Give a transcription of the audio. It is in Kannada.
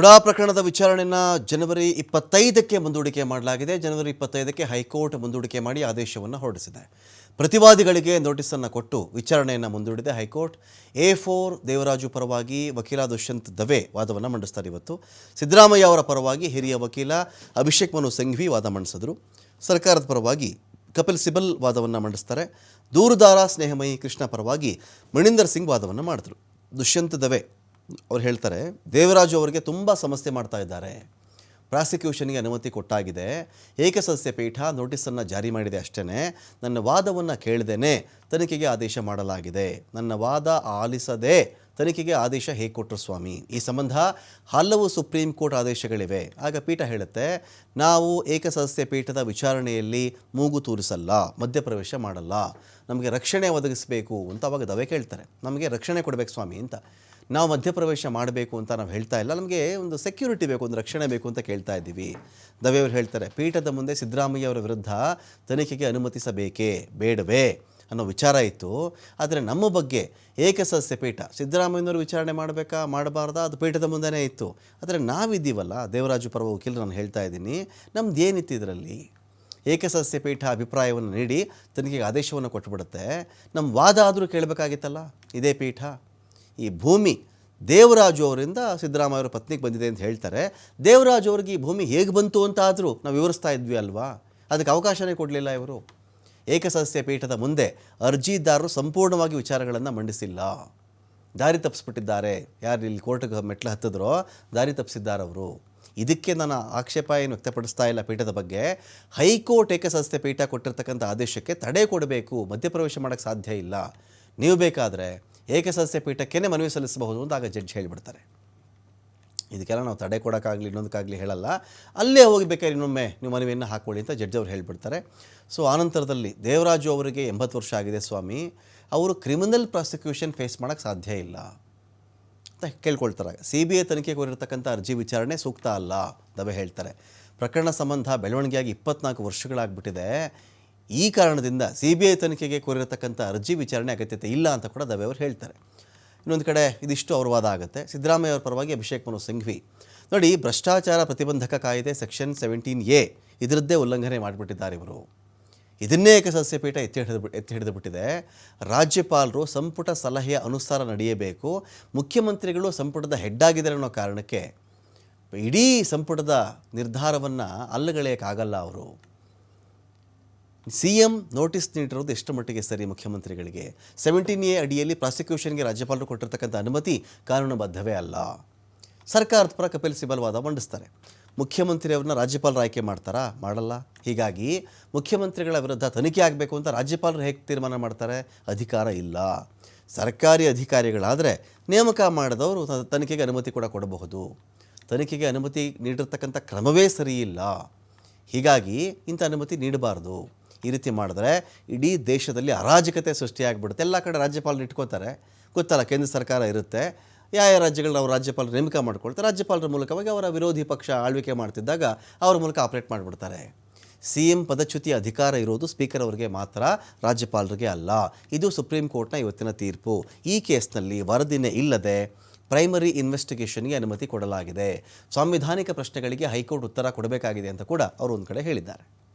ಮುಡಾ ಪ್ರಕರಣದ ವಿಚಾರಣೆಯನ್ನು ಜನವರಿ ಇಪ್ಪತ್ತೈದಕ್ಕೆ ಮುಂದೂಡಿಕೆ ಮಾಡಲಾಗಿದೆ. ಜನವರಿ ಇಪ್ಪತ್ತೈದಕ್ಕೆ ಹೈಕೋರ್ಟ್ ಮುಂದೂಡಿಕೆ ಮಾಡಿ ಆದೇಶವನ್ನು ಹೊರಡಿಸಿದೆ. ಪ್ರತಿವಾದಿಗಳಿಗೆ ನೋಟಿಸನ್ನು ಕೊಟ್ಟು ವಿಚಾರಣೆಯನ್ನು ಮುಂದೂಡಿದೆ. ಹೈಕೋರ್ಟ್ ಎ ಫೋರ್ ದೇವರಾಜು ಪರವಾಗಿ ವಕೀಲ ದುಷ್ಯಂತ್ ದವೆ ವಾದವನ್ನು ಮಂಡಿಸ್ತಾರೆ ಇವತ್ತು. ಸಿದ್ದರಾಮಯ್ಯ ಅವರ ಪರವಾಗಿ ಹಿರಿಯ ವಕೀಲ ಅಭಿಷೇಕ್ ಮನು ಸಂಘವಿ ವಾದ ಮಂಡಿಸಿದ್ರು. ಸರ್ಕಾರದ ಪರವಾಗಿ ಕಪಿಲ್ ಸಿಬಲ್ ವಾದವನ್ನು ಮಂಡಿಸ್ತಾರೆ. ದೂರುದಾರ ಸ್ನೇಹಮಯಿ ಕೃಷ್ಣ ಪರವಾಗಿ ಮಣಿಂದರ್ ಸಿಂಗ್ ವಾದವನ್ನು ಮಾಡಿದ್ರು. ದುಷ್ಯಂತ್ ದವೆ ಅವ್ರು ಹೇಳ್ತಾರೆ, ದೇವರಾಜು ಅವರಿಗೆ ತುಂಬ ಸಮಸ್ಯೆ ಮಾಡ್ತಾ ಇದ್ದಾರೆ. ಪ್ರಾಸಿಕ್ಯೂಷನ್ಗೆ ಅನುಮತಿ ಕೊಟ್ಟಾಗಿದೆ. ಏಕಸದಸ್ಯ ಪೀಠ ನೋಟಿಸನ್ನು ಜಾರಿ ಮಾಡಿದೆ ಅಷ್ಟೇ ನನ್ನ ವಾದವನ್ನು ಕೇಳದೇನೆ. ತನಿಖೆಗೆ ಆದೇಶ ಮಾಡಲಾಗಿದೆ. ನನ್ನ ವಾದ ಆಲಿಸದೆ ತನಿಖೆಗೆ ಆದೇಶ ಹೇಗೆ ಕೊಟ್ಟರು ಸ್ವಾಮಿ? ಈ ಸಂಬಂಧ ಹಲವು ಸುಪ್ರೀಂ ಕೋರ್ಟ್ ಆದೇಶಗಳಿವೆ. ಆಗ ಪೀಠ ಹೇಳುತ್ತೆ, ನಾವು ಏಕಸದಸ್ಯ ಪೀಠದ ವಿಚಾರಣೆಯಲ್ಲಿ ಮೂಗು ತೂರಿಸಲ್ಲ, ಮಧ್ಯಪ್ರವೇಶ ಮಾಡಲ್ಲ. ನಮಗೆ ರಕ್ಷಣೆ ಒದಗಿಸಬೇಕು ಅಂತ ಅವಾಗ ದವೆ ಕೇಳ್ತಾರೆ. ನಮಗೆ ರಕ್ಷಣೆ ಕೊಡಬೇಕು ಸ್ವಾಮಿ ಅಂತ. ನಾವು ಮಧ್ಯಪ್ರವೇಶ ಮಾಡಬೇಕು ಅಂತ ನಾವು ಹೇಳ್ತಾ ಇಲ್ಲ. ನಮಗೆ ಒಂದು ಸೆಕ್ಯೂರಿಟಿ ಬೇಕು, ಒಂದು ರಕ್ಷಣೆ ಬೇಕು ಅಂತ ಕೇಳ್ತಾ ಇದ್ದೀವಿ. ದವೆಯವರು ಹೇಳ್ತಾರೆ, ಪೀಠದ ಮುಂದೆ ಸಿದ್ದರಾಮಯ್ಯ ಅವರ ವಿರುದ್ಧ ತನಿಖೆಗೆ ಅನುಮತಿಸಬೇಕೇ, ಬೇಡವೇ? ಅನ್ನೋ ವಿಚಾರ ಇತ್ತು. ಆದರೆ ನಮ್ಮ ಬಗ್ಗೆ ಏಕಸದಸ್ಯ ಪೀಠ, ಸಿದ್ದರಾಮಯ್ಯನವರು ವಿಚಾರಣೆ ಮಾಡಬೇಕಾ, ಮಾಡಬಾರ್ದಾ? ಅದು ಪೀಠದ ಮುಂದೆನೇ ಇತ್ತು. ಆದರೆ ನಾವಿದ್ದೀವಲ್ಲ, ದೇವರಾಜು ಪರ್ವ ವಕೀಲರು ನಾನು ಹೇಳ್ತಾ ಇದ್ದೀನಿ, ನಮ್ದು ಏನಿತ್ತು ಇದರಲ್ಲಿ? ಏಕಸದಸ್ಯ ಪೀಠ ಅಭಿಪ್ರಾಯವನ್ನು ನೀಡಿ, ತನಿಖೆಗೆ ಆದೇಶವನ್ನು ಕೊಟ್ಟುಬಿಡುತ್ತೆ ನಮ್ಮ ವಾದ ಆದರೂ ಕೇಳಬೇಕಾಗಿತ್ತಲ್ಲ, ಇದೇ ಪೀಠ? ಈ ಭೂಮಿ ದೇವರಾಜು ಅವರಿಂದ ಸಿದ್ದರಾಮಯ್ಯ ಅವರ ಪತ್ನಿಗೆ ಬಂದಿದೆ ಅಂತ ಹೇಳ್ತಾರೆ. ದೇವರಾಜು ಅವ್ರಿಗೆ ಈ ಭೂಮಿ ಹೇಗೆ ಬಂತು ಅಂತ ಆದರೂ ನಾವು ವಿವರಿಸ್ತಾ ಇದ್ವಿ ಅಲ್ವಾ? ಅದಕ್ಕೆ ಅವಕಾಶನೇ ಕೊಡಲಿಲ್ಲ ಇವರು. ಏಕಸದಸ್ಯ ಪೀಠದ ಮುಂದೆ ಅರ್ಜಿದಾರರು ಸಂಪೂರ್ಣವಾಗಿ ವಿಚಾರಗಳನ್ನು ಮಂಡಿಸಿಲ್ಲ. ದಾರಿ ತಪ್ಪಿಸ್ಬಿಟ್ಟಿದ್ದಾರೆ. ಯಾರು ಇಲ್ಲಿ ಕೋರ್ಟ್ಗೆ ಮೆಟ್ಲು ಹತ್ತಿದ್ರೋ ದಾರಿ ತಪ್ಪಿಸಿದ್ದಾರೆ ಅವರು. ಇದಕ್ಕೆ ನಾನು ಆಕ್ಷೇಪ ಏನು ವ್ಯಕ್ತಪಡಿಸ್ತಾ ಇಲ್ಲ ಪೀಠದ ಬಗ್ಗೆ. ಹೈಕೋರ್ಟ್ ಏಕಸದಸ್ಯ ಪೀಠ ಕೊಟ್ಟಿರ್ತಕ್ಕಂಥ ಆದೇಶಕ್ಕೆ ತಡೆ ಕೊಡಬೇಕು. ಮಧ್ಯಪ್ರವೇಶ ಮಾಡೋಕ್ಕೆ ಸಾಧ್ಯ ಇಲ್ಲ. ನೀವು ಬೇಕಾದರೆ ಏಕಸದಸ್ಯ ಪೀಠಕ್ಕೇ ಮನವಿ ಸಲ್ಲಿಸಬಹುದು ಅಂತ ಆಗ ಜಡ್ಜ್ ಹೇಳಿಬಿಡ್ತಾರೆ. ಇದಕ್ಕೆಲ್ಲ ನಾವು ತಡೆ ಕೊಡೋಕ್ಕಾಗಲಿ, ಇನ್ನೊಂದಕ್ಕಾಗಲಿ ಹೇಳಲ್ಲ. ಅಲ್ಲೇ ಹೋಗಿ ಬೇಕಾದ್ರೆ ಇನ್ನೊಮ್ಮೆ ನೀವು ಮನವಿಯನ್ನು ಹಾಕ್ಕೊಳ್ಳಿ ಅಂತ ಜಡ್ಜ್ ಅವರು ಹೇಳಿಬಿಡ್ತಾರೆ. ಸೊ ಆನಂತರದಲ್ಲಿ ದೇವರಾಜು ಅವರಿಗೆ ಎಂಬತ್ತು ವರ್ಷ ಆಗಿದೆ ಸ್ವಾಮಿ. ಅವರು ಕ್ರಿಮಿನಲ್ ಪ್ರಾಸಿಕ್ಯೂಷನ್ ಫೇಸ್ ಮಾಡೋಕ್ಕೆ ಸಾಧ್ಯ ಇಲ್ಲ ಅಂತ ಕೇಳ್ಕೊಳ್ತಾರೆ. ಸಿ ಬಿ ಐ ತನಿಖೆ ಕೋರಿರ್ತಕ್ಕಂಥ ಅರ್ಜಿ ವಿಚಾರಣೆ ಸೂಕ್ತ ಅಲ್ಲ ದವೆ ಹೇಳ್ತಾರೆ. ಪ್ರಕರಣ ಸಂಬಂಧ ಬೆಳವಣಿಗೆಯಾಗಿ ಇಪ್ಪತ್ನಾಲ್ಕು ವರ್ಷಗಳಾಗ್ಬಿಟ್ಟಿದೆ. ಈ ಕಾರಣದಿಂದ ಸಿ ಬಿ ಐ ತನಿಖೆಗೆ ಕೋರಿರತಕ್ಕಂಥ ಅರ್ಜಿ ವಿಚಾರಣೆ ಅಗತ್ಯತೆ ಇಲ್ಲ ಅಂತ ಕೂಡ ದವೆ ಅವರು ಹೇಳ್ತಾರೆ. ಇನ್ನೊಂದು ಕಡೆ ಇದಿಷ್ಟು ಅವ್ರ ವಾದ ಆಗುತ್ತೆ. ಸಿದ್ದರಾಮಯ್ಯ ಅವರ ಪರವಾಗಿ ಅಭಿಷೇಕ್ ಮನು ಸಿಂಘ್ವಿ. ನೋಡಿ, ಭ್ರಷ್ಟಾಚಾರ ಪ್ರತಿಬಂಧಕ ಕಾಯ್ದೆ ಸೆಕ್ಷನ್ ಸೆವೆಂಟೀನ್ ಎ ಇದರದ್ದೇ ಉಲ್ಲಂಘನೆ ಮಾಡಿಬಿಟ್ಟಿದ್ದಾರೆ ಇವರು. ಇದನ್ನೇ ಏಕಸದಸ್ಯ ಪೀಠ ಎತ್ತಿ ಹಿಡಿದು ಎತ್ತಿ ಹಿಡಿದು ಬಿಟ್ಟಿದೆ. ರಾಜ್ಯಪಾಲರು ಸಂಪುಟ ಸಲಹೆಯ ಅನುಸಾರ ನಡೆಯಬೇಕು. ಮುಖ್ಯಮಂತ್ರಿಗಳು ಸಂಪುಟದ ಹೆಡ್ ಆಗಿದ್ದಾರೆ ಅನ್ನೋ ಕಾರಣಕ್ಕೆ ಇಡೀ ಸಂಪುಟದ ನಿರ್ಧಾರವನ್ನು ಅಲ್ಲಗಳೆಯೋಕ್ಕಾಗಲ್ಲ ಅವರು. ಸಿ ಎಂ ನೋಟಿಸ್ ನೀಡಿರೋದು ಎಷ್ಟು ಮಟ್ಟಿಗೆ ಸರಿ ಮುಖ್ಯಮಂತ್ರಿಗಳಿಗೆ? ಸೆವೆಂಟೀನ್ ಎ ಅಡಿಯಲ್ಲಿ ಪ್ರಾಸಿಕ್ಯೂಷನ್ಗೆ ರಾಜ್ಯಪಾಲರು ಕೊಟ್ಟಿರ್ತಕ್ಕಂಥ ಅನುಮತಿ ಕಾನೂನುಬದ್ಧವೇ ಅಲ್ಲ. ಸರ್ಕಾರದ ಪರ ಕಪಿಲ್ ಸಿಬಲ್ ವಾದ ಮಂಡಿಸ್ತಾರೆ. ಮುಖ್ಯಮಂತ್ರಿಯವ್ರನ್ನ ರಾಜ್ಯಪಾಲರು ಆಯ್ಕೆ ಮಾಡ್ತಾರಾ? ಮಾಡಲ್ಲ. ಹೀಗಾಗಿ ಮುಖ್ಯಮಂತ್ರಿಗಳ ವಿರುದ್ಧ ತನಿಖೆ ಆಗಬೇಕು ಅಂತ ರಾಜ್ಯಪಾಲರು ಹೇಗೆ ತೀರ್ಮಾನ ಮಾಡ್ತಾರೆ? ಅಧಿಕಾರ ಇಲ್ಲ. ಸರ್ಕಾರಿ ಅಧಿಕಾರಿಗಳಾದರೆ ನೇಮಕ ಮಾಡಿದವರು ತನಿಖೆಗೆ ಅನುಮತಿ ಕೂಡ ಕೊಡಬಹುದು. ತನಿಖೆಗೆ ಅನುಮತಿ ನೀಡಿರ್ತಕ್ಕಂಥ ಕ್ರಮವೇ ಸರಿಯಿಲ್ಲ ಹೀಗಾಗಿ ಇಂಥ ಅನುಮತಿ ನೀಡಬಾರ್ದು. ಈ ರೀತಿ ಮಾಡಿದ್ರೆ ಇಡೀ ದೇಶದಲ್ಲಿ ಅರಾಜಕತೆ ಸೃಷ್ಟಿಯಾಗ್ಬಿಡುತ್ತೆ. ಎಲ್ಲ ಕಡೆ ರಾಜ್ಯಪಾಲರು ಇಟ್ಕೋತಾರೆ. ಗೊತ್ತಲ್ಲ, ಕೇಂದ್ರ ಸರ್ಕಾರ ಇರುತ್ತೆ. ಯಾವ ಯಾವ ರಾಜ್ಯಗಳನ್ನ ಅವ್ರು ರಾಜ್ಯಪಾಲರು ನೇಮಕ ಮಾಡ್ಕೊಳ್ತಾರೆ, ರಾಜ್ಯಪಾಲರ ಮೂಲಕವಾಗಿ ಅವರ ವಿರೋಧಿ ಪಕ್ಷ ಆಳ್ವಿಕೆ ಮಾಡ್ತಿದ್ದಾಗ ಅವ್ರ ಮೂಲಕ ಆಪರೇಟ್ ಮಾಡಿಬಿಡ್ತಾರೆ. ಸಿ ಎಂ ಪದಚ್ಯುತಿ ಅಧಿಕಾರ ಇರೋದು ಸ್ಪೀಕರ್ ಅವರಿಗೆ ಮಾತ್ರ, ರಾಜ್ಯಪಾಲರಿಗೆ ಅಲ್ಲ. ಇದು ಸುಪ್ರೀಂ ಕೋರ್ಟ್ನ ಇವತ್ತಿನ ತೀರ್ಪು. ಈ ಕೇಸ್ನಲ್ಲಿ ವರದಿನೇ ಇಲ್ಲದೆ ಪ್ರೈಮರಿ ಇನ್ವೆಸ್ಟಿಗೇಷನ್ಗೆ ಅನುಮತಿ ಕೊಡಲಾಗಿದೆ. ಸಾಂವಿಧಾನಿಕ ಪ್ರಶ್ನೆಗಳಿಗೆ ಹೈಕೋರ್ಟ್ ಉತ್ತರ ಕೊಡಬೇಕಾಗಿದೆ ಅಂತ ಕೂಡ ಅವರು ಒಂದು ಕಡೆ ಹೇಳಿದ್ದಾರೆ.